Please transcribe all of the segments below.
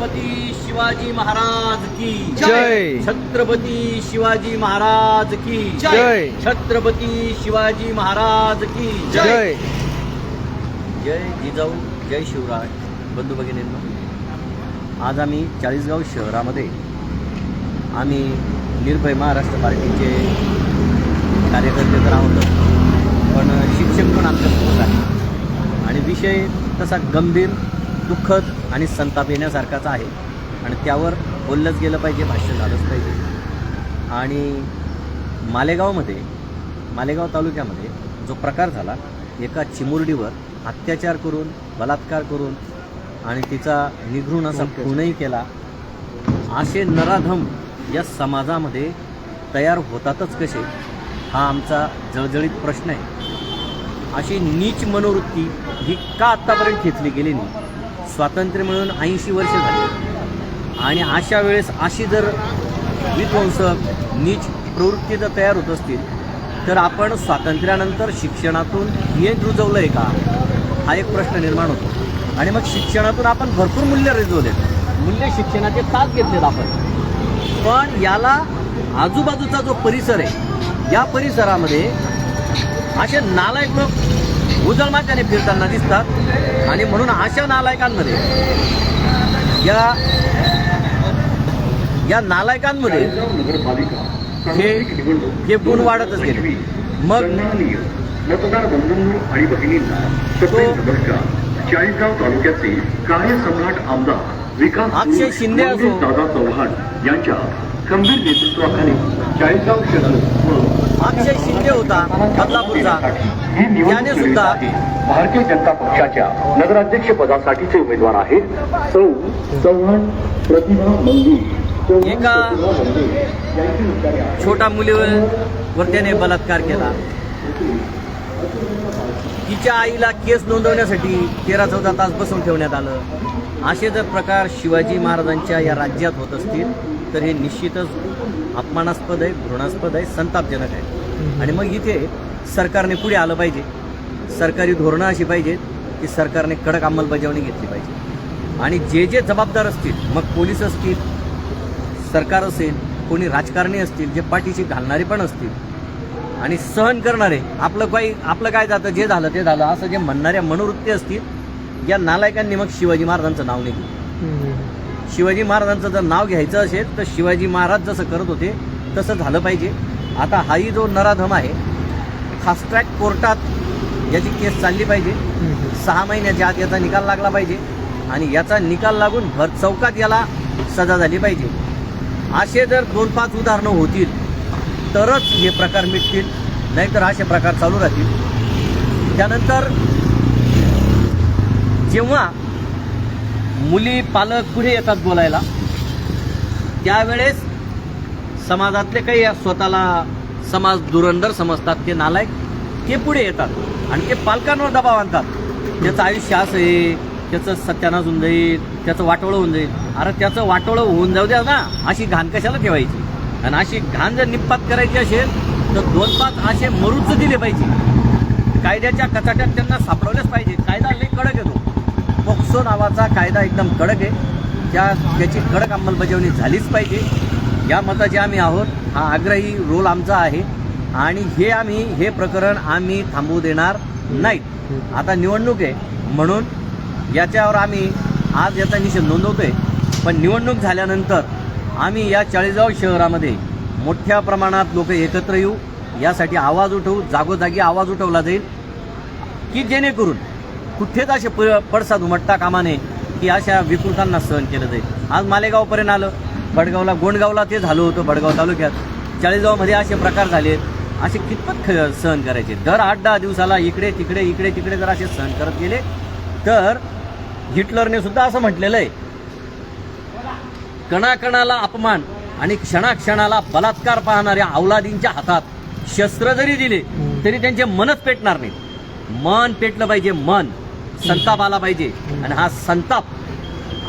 छत्रपती शिवाजी महाराज की. जय. छत्रपती शिवाजी महाराज की. जय. छत्रपती शिवाजी महाराज की. जय. जय. जिजाऊ जय शिवराय. बंधू भगिनींनो आज आम्ही चाळीसगाव शहरामध्ये आम्ही निर्भय महाराष्ट्र पार्टीचे कार्यकर्ते तर आहोतच पण शिक्षक पण आमच्यासोबत आहे आणि विषय तसा गंभीर दुःखद आणि संताप येण्यासारखाच आहे. आणि त्यावर बोललंच गेलं पाहिजे भाष्य झालंच पाहिजे. आणि मालेगावमध्ये मालेगाव तालुक्यामध्ये जो प्रकार झाला एका चिमुरडीवर अत्याचार करून बलात्कार करून आणि तिचा निघृण असा खूनही केला असे नराधम या समाजामध्ये तयार होतातच कसे हा आमचा जळजळीत प्रश्न आहे. अशी नीच मनोवृत्ती ही का आत्तापर्यंत खेचली गेली नाही? स्वातंत्र्य मिळून ऐंशी वर्ष झाली. आणि अशा वेळेस अशी जर विध्वंसक नीच प्रवृत्ती जर तयार होत असतील तर आपण स्वातंत्र्यानंतर शिक्षणातून हे रुजवलं आहे का? हा एक प्रश्न निर्माण होतो. आणि मग शिक्षणातून आपण भरपूर मूल्य रुजवलेत. मूल्य शिक्षणाचे तास घेतलेत आपण. पण याला आजूबाजूचा जो परिसर आहे या परिसरामध्ये असे नालायक लोक उजळमात्याने फिरताना दिसतात आणि म्हणून अशा नालायकांमध्ये या या नालायकांमध्ये हे हे गुण वाढतच गेले मग मतदार बंधूंनो आणि नमस्कार चाळीसगाव तालुक्याचे कार्यसम्राट आमदार विकास अक्षय शिंदे. दादा चव्हाण यांच्या खंबीर नेतृत्वाखाली चाळीसगाव शहर अक्षय शिंदे होता बदलापूरचा. त्याने सुद्धा भारतीय जनता पक्षाच्या नगराध्यक्ष पदासाठीचे उमेदवार आहेत सौ चव्हाण प्रतिभा मंदिर एका छोटा मुलीवर त्याने बलात्कार केला. तिच्या आईला केस नोंदवण्यासाठी तेरा चौदा तास बसून ठेवण्यात आलं. असे जर प्रकार शिवाजी महाराजांच्या या राज्यात होत असतील तर हे निश्चितच अपमानास्पद आहे घृणास्पद आहे संतापजनक आहे. आणि मग इथे सरकारने पुढे आलं पाहिजे. सरकारी धोरणं अशी पाहिजेत की सरकारने कडक अंमलबजावणी घेतली पाहिजे. आणि जे जे जबाबदार असतील मग पोलीस असतील सरकार असेल कोणी राजकारणी असतील जे पाठीशी घालणारे पण असतील आणि सहन करणारे आपलं काही आपलं काय जातं जे झालं ते झालं असं जे म्हणणाऱ्या मनोवृत्ती असतील या नालायकांनी मग शिवाजी महाराजांचं नाव नाही शिवाजी महाराजांचं जर नाव घ्यायचं असेल तर शिवाजी महाराज जसं करत होते तसं झालं पाहिजे. आता हाही जो नराधम आहे फास्ट्रॅक कोर्टात याची केस चालली पाहिजे. सहा महिन्याच्या आत याचा निकाल लागला पाहिजे. आणि याचा निकाल लागून भर चौकात याला सजा झाली पाहिजे. असे जर दोन पाच उदाहरणं होतील तरच हे प्रकार मिटतील नाहीतर असे प्रकार चालू राहतील. त्यानंतर जेव्हा मुली पालक पुढे येतात बोलायला. त्यावेळेस समाजातले काही स्वतःला समाज दुरंधर समजतात ते नालायक ते पुढे येतात आणि ते पालकांवर दबाव आणतात. त्याचं आयुष्य असं आहे त्याचं सत्यानाश होऊन जाईल त्याचं वाटोळं होऊन जाईल. अरे त्याचं वाटोळं होऊन जाऊ द्या ना अशी घाण कशाला ठेवायची? आणि अशी घाण जर निपात करायची असेल तर दोन पाच असे मरूच दिले पाहिजे. कायद्याच्या कचाट्यात त्यांना सापडवलेच पाहिजे. कायदा लई कडक येतो पोक्सो नावाचा कायदा एकदम कडक आहे. त्या त्याची कडक अंमलबजावणी झालीच पाहिजे. या मताचे आम्ही आहोत. हा आग्रही रोल आमचा आहे. आणि हे आम्ही हे प्रकरण आम्ही थांबवू देणार नाहीत. आता निवडणूक आहे. म्हणून याच्यावर आम्ही आज याचा निषेध नोंदवतोय. पण निवडणूक झाल्यानंतर आम्ही या चाळीसगाव शहरामध्ये मोठ्या प्रमाणात लोक एकत्र येऊ. यासाठी आवाज उठवू. जागोजागी आवाज उठवला जाईल. की जेणेकरून कुठेच असे प पडसाद उमटता कामा नये की अशा विकृतांना सहन केलं जाईल. आज मालेगावपर्यंत आलं. बडगावला गोंडगावला ते झालं होतं बडगाव तालुक्यात. चाळीसगावमध्ये असे प्रकार झालेत असे कितपत ख सहन करायचे? दर आठ दहा दिवसाला इकडे तिकडे इकडे तिकडे जर असे सहन करत गेले तर हिटलरने सुद्धा असं म्हटलेलं आहे. कणाकणाला अपमान आणि क्षणाक्षणाला बलात्कार पाहणाऱ्या अवलादींच्या हातात शस्त्र जरी दिले तरी त्यांचे मनच पेटणार नाही. मन पेटलं पाहिजे मन. संताप आला पाहिजे. आणि हा संताप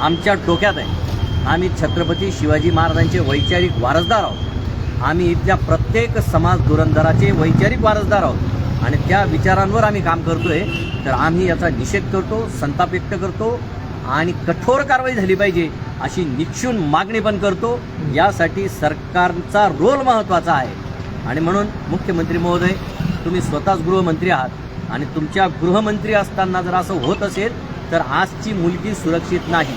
आमच्या डोक्यात आहे. आम्ही छत्रपती शिवाजी महाराजांचे वैचारिक वारसदार आहोत. आम्ही इथल्या प्रत्येक समाज धुरंधराचे वैचारिक वारसदार आहोत. आणि त्या विचारांवर आम्ही काम करतोय. तर आम्ही याचा निषेध करतो संताप व्यक्त करतो आणि कठोर कारवाई झाली पाहिजे अशी निक्षून मागणी पण करतो. यासाठी सरकारचा रोल महत्त्वाचा आहे. आणि म्हणून मुख्यमंत्री महोदय तुम्ही स्वतःच गृहमंत्री आहात. आणि तुमच्या गृहमंत्री असताना जर असं होत असेल तर आजची मुलगी सुरक्षित नाही.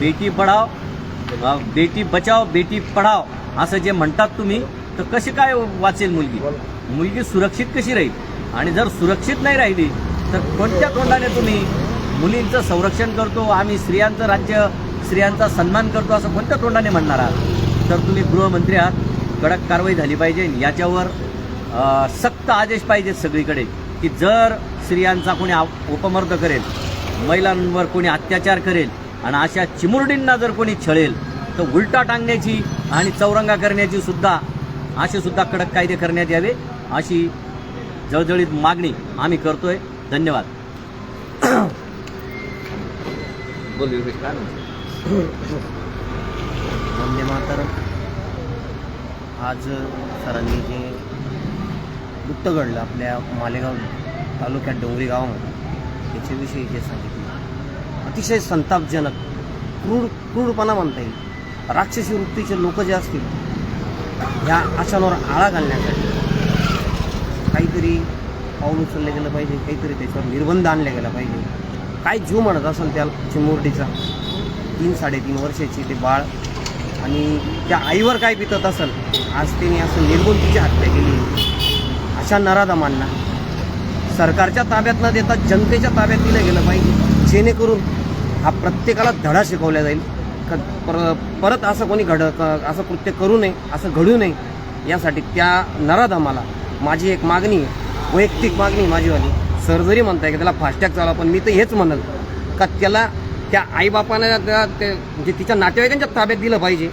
बेटी पढाव बेटी बचाव बेटी पढाव असं जे म्हणतात तुम्ही तर कशी काय वाचेल मुलगी? मुलगी सुरक्षित कशी राहील? आणि जर सुरक्षित नाही राहिली तर कोणत्या तोंडाने तुम्ही मुलींचं संरक्षण करतो आम्ही स्त्रियांचं राज्य स्त्रियांचा सन्मान करतो असं कोणत्या तोंडाने म्हणणार आहात? तर तुम्ही गृहमंत्री आहात. कडक कारवाई झाली पाहिजे. याच्यावर सक्त आदेश पाहिजेत सगळीकडे. की जर स्त्रियांचा कोणी उपमर्द करेल महिलांवर कोणी अत्याचार करेल आणि अशा चिमुरडींना जर कोणी छळेल तर उलटा टांगण्याची आणि चौरंगा करण्याची सुद्धा असे सुद्धा कडक कायदे करण्यात यावे अशी जळजळीत मागणी आम्ही करतोय. धन्यवाद? वंदे मातरम. आज सरांनी जे गुप्त घडलं आपल्या मालेगाव तालुक्यात डोंगरी गावामध्ये. याच्याविषयी जे सांगितलं. अतिशय संतापजनक क्रूर क्रूरपणा म्हणता येईल. राक्षसी वृत्तीचे लोक जे असतील ह्या अशांवर आळा घालण्यासाठी काहीतरी पाऊल उचललं गेलं पाहिजे काहीतरी त्याच्यावर निर्बंध आणले गेला पाहिजे. काय जीव म्हणत असेल त्या चिमुरडीचा? तीन साडेतीन वर्षाची ते बाळ आणि त्या आईवर काय पितत असेल? आज त्याने असं निर्गुण तिची हत्या केली. अशा नराधमांना सरकारच्या ताब्यात न देता जनतेच्या ताब्यात दिलं गेलं पाहिजे. जेणेकरून हा प्रत्येकाला धडा शिकवला जाईल. का पर परत असं कोणी घड क- असं कृत्य करू नये असं घडू नये यासाठी त्या नराधमाला माझी एक मागणी आहे. वैयक्तिक मागणी माझीवाली सर जरी म्हणताय की त्याला फास्टॅग चालवा पण मी तर हेच म्हणल का त्याला त्या आईबापाने त्या ते म्हणजे तिच्या नातेवाईकांच्या ताब्यात दिलं पाहिजे.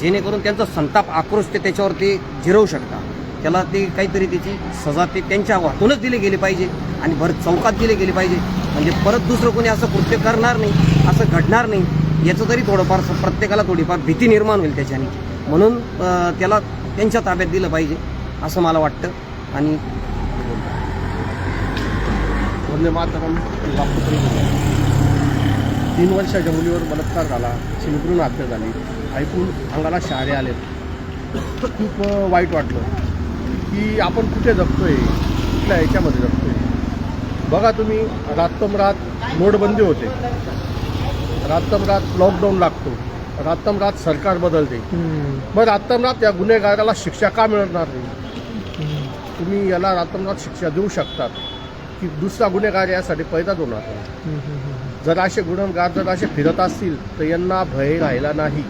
जेणेकरून त्यांचा संताप आक्रोश ते त्याच्यावरती झिरवू शकता त्याला ते काहीतरी त्याची सजा ते त्यांच्या वाटूनच दिली गेली पाहिजे आणि भर चौकात दिली गेली पाहिजे. म्हणजे परत दुसरं कोणी असं कृत्य करणार नाही असं घडणार नाही याचं तरी थोडंफार प्रत्येकाला थोडीफार भीती निर्माण होईल त्याच्याने. म्हणून त्याला त्यांच्या ताब्यात दिलं पाहिजे असं मला वाटतं. आणि वंदे मातरम तीन वर्षाच्या मुलीवर बलात्कार झाला चिमुकरून हत्या झाली. ऐकून अंगाला शहारे आले खूप वाईट वाटलं. की आपण कुठे जगतोय? कुठल्या ह्याच्यामध्ये जगतोय? बघा तुम्ही रात्रमरात नोटबंदी होते. रात्रमरात लॉकडाऊन लागतो. रात्रमरात सरकार बदलते. मग रात्रमरात या गुन्हेगाराला शिक्षा का मिळणार नाही? तुम्ही याला रात्रमरात शिक्षा देऊ शकतात की दुसरा गुन्हेगार यासाठी पैदाच होणार नाही. जर असे गुन्हेगार जर असे फिरत असतील तर यांना भय राहिला नाही.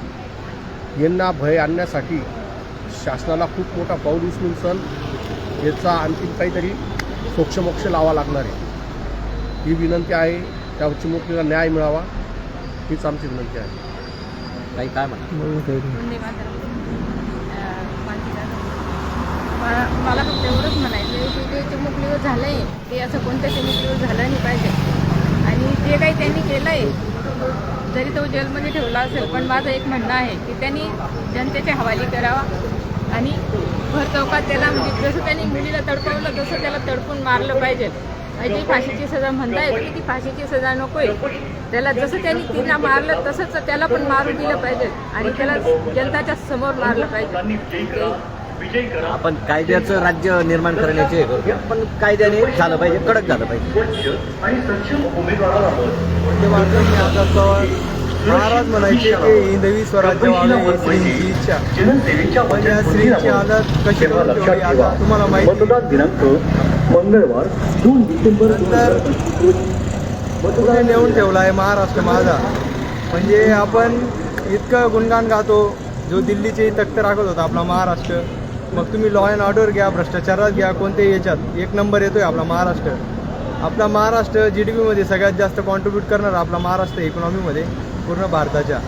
यांना भय आणण्यासाठी शासनाला खूप मोठा पाऊल उचलून सण याचा आणखीन काहीतरी सोक्षमोक्ष लावा लागणार आहे. ही विनंती आहे. त्या चिमुकलीला न्याय मिळावा. हीच आमची विनंती आहे. काही काय म्हणा? मला मला फक्त एवढंच म्हणायचं आहे की ते चिमुकलीवर झालं आहे ते असं कोणत्या चिमुकलीवर झालं नाही पाहिजे. आणि जे काही त्यांनी केलं आहे जरी तो जेलमध्ये ठेवला असेल पण माझं एक म्हणणं आहे की त्यांनी जनतेच्या हवाली करावा. आणि भर चौकात त्याला म्हणजे जसं त्यांनी मुलीला तडपवलं तसं त्याला तडपून मारलं पाहिजे. आणि जी फाशीची सजा म्हणता येते की ती फाशीची सजा नको आहे त्याला जसं त्यांनी तिला मारलं तसंच त्याला पण मारून दिलं पाहिजे. आणि त्याला जनताच्या समोर मारलं पाहिजे. आपण कायद्याचं राज्य निर्माण करण्याचे पण कायद्याने झालं पाहिजे कडक झालं पाहिजे. आणि सक्षम उमेदवाराला महाराज म्हणायचे की हिंदवी स्वराज्य व्हावे श्रींची इच्छा. या स्त्रीची हालत कशी आता तुम्हाला माहिती दिनांक मंगळवार दोन डिसेंबर रोजी कुठे नेऊन ठेवला आहे महाराष्ट्र माझा. म्हणजे आपण इतकं गुणगान गातो जो दिल्लीची तख्त राखत होता आपला महाराष्ट्र. मग तुम्ही लॉ अँड ऑर्डर घ्या भ्रष्टाचारात घ्या कोणत्याही याच्यात. एक नंबर येतोय आपला महाराष्ट्र. आपला महाराष्ट्र जी डी पीमध्ये सगळ्यात जास्त कॉन्ट्रीब्यूट करणार आपला महाराष्ट्र इकॉनॉमीमध्ये पूर्ण भारताच्या.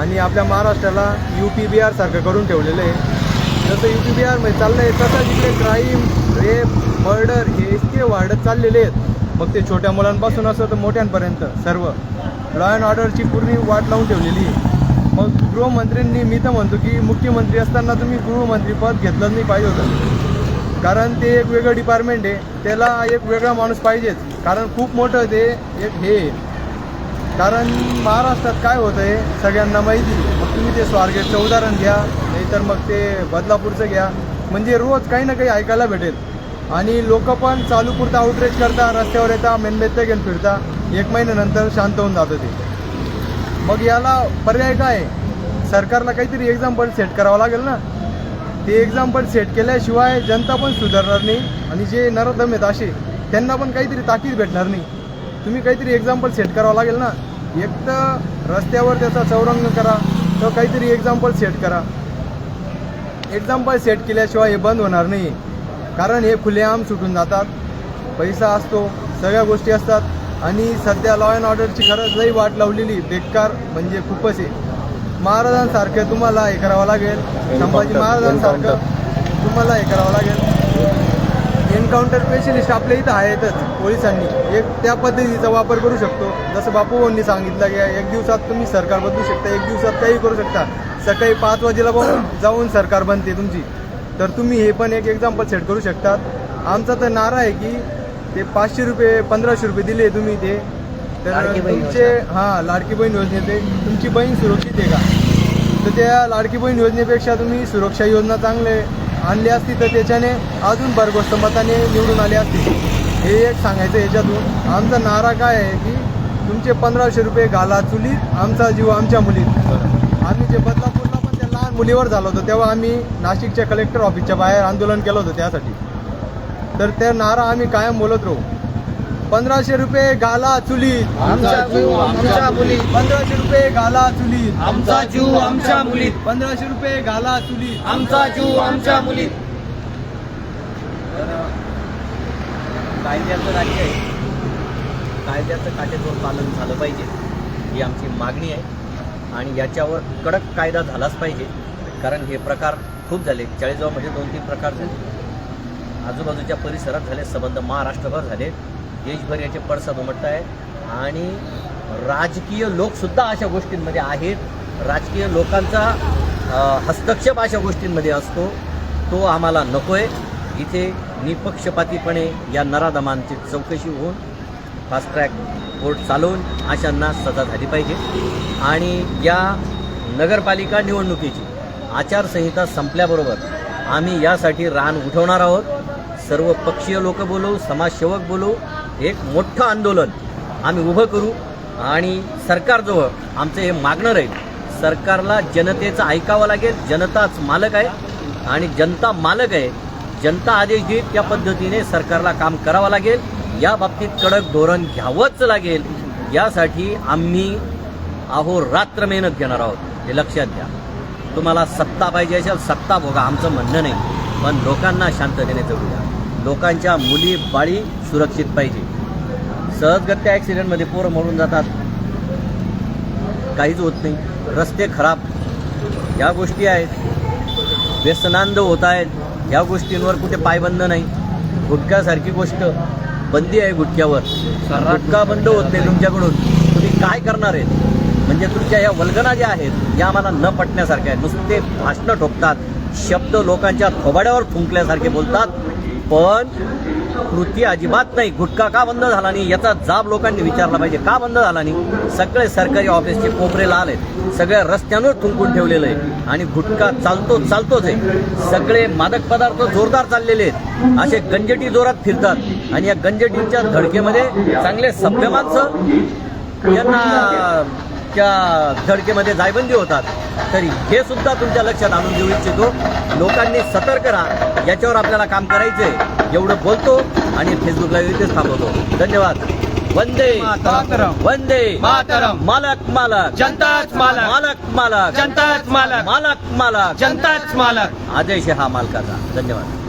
आणि आपल्या महाराष्ट्राला यू पी बी आरसारखं करून ठेवलेलं आहे. जसं यू पी बी आरमध्ये चाललं आहे तसंच इकडे क्राईम रेप मर्डर हे इतके वाढत चाललेले आहेत. मग ते छोट्या मुलांपासून असं तर मोठ्यांपर्यंत सर्व. लॉ अँड ऑर्डरची पूर्ण वाट लावून ठेवलेली आहे. मग गृहमंत्र्यांनी मी तर म्हणतो की मुख्यमंत्री असताना तुम्ही गृहमंत्रीपद घेतलंच नाही पाहिजे होतं. कारण ते एक वेगळं डिपार्टमेंट आहे. त्याला एक वेगळा माणूस पाहिजेच. कारण खूप मोठं ते एक हे कारण महाराष्ट्रात काय होतं आहे सगळ्यांना माहिती मग तुम्ही ते स्वारगेटचं उदाहरण घ्या नाहीतर मग ते बदलापूरचं घ्या. म्हणजे रोज काही ना काही ऐकायला भेटेल. आणि लोक पण चालू पुरता आउटरीच करता रस्त्यावर येता मेनबेत्ते घेऊन फिरता. एक महिन्यानंतर शांत होऊन जातं ते. मग याला पर्याय काय? सरकारला काहीतरी एक्झाम्पल सेट करावं लागेल ना? ते एक्झाम्पल सेट केल्याशिवाय जनता पण सुधारणार नाही आणि जे नरदम आहेत असे त्यांना पण काहीतरी ताकीद भेटणार नाही. तुम्ही काहीतरी एक्झाम्पल सेट करावं लागेल ना? एक तर रस्त्यावर त्याचा चौरंग करा तर काहीतरी एक्झाम्पल सेट करा. एक्झाम्पल सेट केल्याशिवाय हे बंद होणार नाही. कारण हे खुलेआम सुटून जातात. पैसा असतो सगळ्या गोष्टी असतात. आणि सध्या लॉ अँड ऑर्डरची खरंच लई वाट लावलेली बेकार म्हणजे खूपच आहे. महाराजांसारखं तुम्हाला हे करावं लागेल. संभाजी महाराजांसारखं तुम्हाला हे करावं लागेल. एन्काउंटर स्पेशलिस्ट आपल्या इथं आहेतच पोलिसांनी. एक त्या पद्धतीचा वापर करू शकतो. जसं बापू भाऊंनी सांगितलं की एक दिवसात तुम्ही सरकार बदलू शकता एक दिवसात काही करू शकता. सकाळी पाच वाजेला जाऊन सरकार बनते तुमची. तर तुम्ही हे पण एक एक्झाम्पल सेट करू शकतात. आमचा तर नारा आहे की ते पाचशे रुपये पंधराशे रुपये दिले तुम्ही ते. तर तुमचे हां लाडकी बहीण योजनेते तुमची बहीण सुरक्षित आहे का? तर त्या लाडकी बहीण योजनेपेक्षा तुम्ही सुरक्षा योजना चांगले आणली असती तर त्याच्याने अजून भरघोस्त मताने निवडून आली असती हे एक सांगायचं याच्यातून आमचा नारा काय आहे की तुमचे पंधराशे रुपये घाला चुलीत आमचा जीव आमच्या मुलीत. आम्ही जे बदलापूरला पण त्या लहान मुलीवर झालो होतो तेव्हा आम्ही नाशिकच्या कलेक्टर ऑफिसच्या बाहेर आंदोलन केलं होतं त्यासाठी. तर त्या नारा आम्ही कायम बोलत राहू. पंधराशे रुपये घाला चुलीत आमचा जीव आमच्या मुलीत. पंधराशे रुपये घाला चुलीत आमचा जीव आमच्या मुलीत. पंधराशे रुपये घाला चुलीत आमचा जीव आमच्या मुलीत. कायद्याचं राज्य आहे. कायद्याचं काटेकोर पालन झालं पाहिजे. ही आमची मागणी आहे. आणि याच्यावर कडक कायदा झालाच पाहिजे. कारण हे प्रकार खूप झाले. चाळीसगावमध्ये दोन तीन प्रकार झाले. आजूबाजूच्या परिसरात झाले. संबंध महाराष्ट्रभर झाले. देशभर याचे पडसाद उमटत आहे आणि राजकीय लोकसुद्धा अशा गोष्टींमध्ये आहेत. राजकीय लोकांचा हस्तक्षेप अशा गोष्टींमध्ये असतो. तो आम्हाला नको आहे इथे निपक्षपातीपणे या नराधमांची चौकशी होऊन फास्ट ट्रॅक कोर्ट चालवून अशांना सजा झाली पाहिजे. आणि या नगरपालिका निवडणुकीची आचारसंहिता संपल्याबरोबर आम्ही यासाठी रान उठवणार आहोत. सर्व पक्षीय लोक बोलू समाजसेवक बोलू एक मोठं आंदोलन आम्ही उभं करू आणि सरकारजवळ आमचं हे मागणं राहील. सरकारला जनतेचं ऐकावं लागेल जनताच मालक आहे आणि जनता मालक आहे. जनता आदेश देईल त्या पद्धतीने सरकारला काम करावं लागेल. या बाबतीत कडक धोरण घ्यावंच लागेल. यासाठी आम्ही अहोरात्र मेहनत घेणार आहोत. हे लक्षात घ्या. तुम्हाला सत्ता पाहिजे असेल सत्ता भोगा आमचं म्हणणं नाही. पण लोकांना शांततेने जगू द्या. लोकांच्या मुली बाळी सुरक्षित पाहिजे. सहजगत्या ॲक्सिडेंटमध्ये पोरं मरून जातात. काहीच होत नाही. रस्ते खराब. या गोष्टी आहेत. व्यसनांध होत आहेत. या गोष्टींवर कुठे पायबंद नाही. गुटख्यासारखी गोष्ट बंदी आहे गुटख्यावर. गुटखा बंद होत नाही तुमच्याकडून. तुम्ही काय करणार आहेत? म्हणजे तुमच्या या वल्गना ज्या आहेत या आम्हाला न पटण्यासारख्या आहेत. नुसते भाषणं ठोकतात. शब्द लोकांच्या थोबाड्यावर फुंकल्यासारखे बोलतात. पण कृती अजिबात नाही. गुटखा का बंद झाला नाही? याचा जाब लोकांनी विचारला पाहिजे. का बंद झाला नाही? सगळे सरकारी ऑफिसचे कोपरे लाल आहेत. सगळ्या रस्त्यांवर थुंकून ठेवलेलं आहे आणि गुटखा चालतो चालतोच आहे. सगळे मादक पदार्थ जोरदार चाललेले आहेत. असे गंजटी जोरात फिरतात. आणि या गंजटींच्या धडकेमध्ये चांगले सभ्य माणसं यांना त्या धडकेमध्ये जायबंदी होतात. तरी हे सुद्धा तुमच्या लक्षात आणून देऊ इच्छितो लोकांनी सतर्क राहा. याच्यावर आपल्याला काम करायचंय. एवढं बोलतो आणि फेसबुकला इथेच थांबवतो. धन्यवाद. वंदे मातरम. वंदे मातरम. मालक मालक. जनताच मालक. मालक मालक. जनताच मालक. मालक मालक. जनताच मालक. आदेश हा मालकाचा. धन्यवाद.